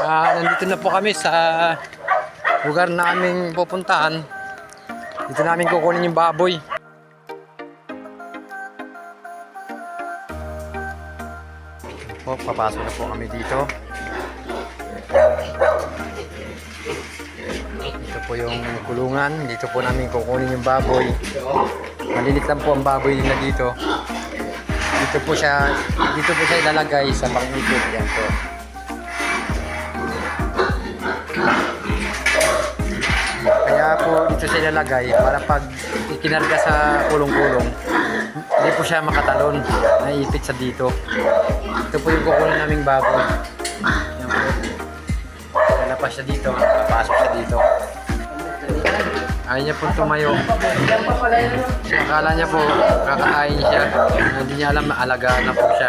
Ah, nandito na po kami sa lugar na aming pupuntahan. Dito namin kukunin yung baboy. Po, papasok na po kami dito. Dito po yung kulungan. Dito po namin kukunin yung baboy. Malilit lang po ang baboy nila dito. Dito po siya, dito po siya ilalagay sa pangipit. Yan po. Dito siya ilalagay para pag ikinarga sa kulong-kulong, hindi po siya makatalon, naipit sa dito. Ito po yung kukunin naming baboy. Yan po. Lalabas siya dito, papasok siya dito. Ayaw niya po tumayo. Akala niya po, kakain siya. Hindi niya alam na alagaan na po siya.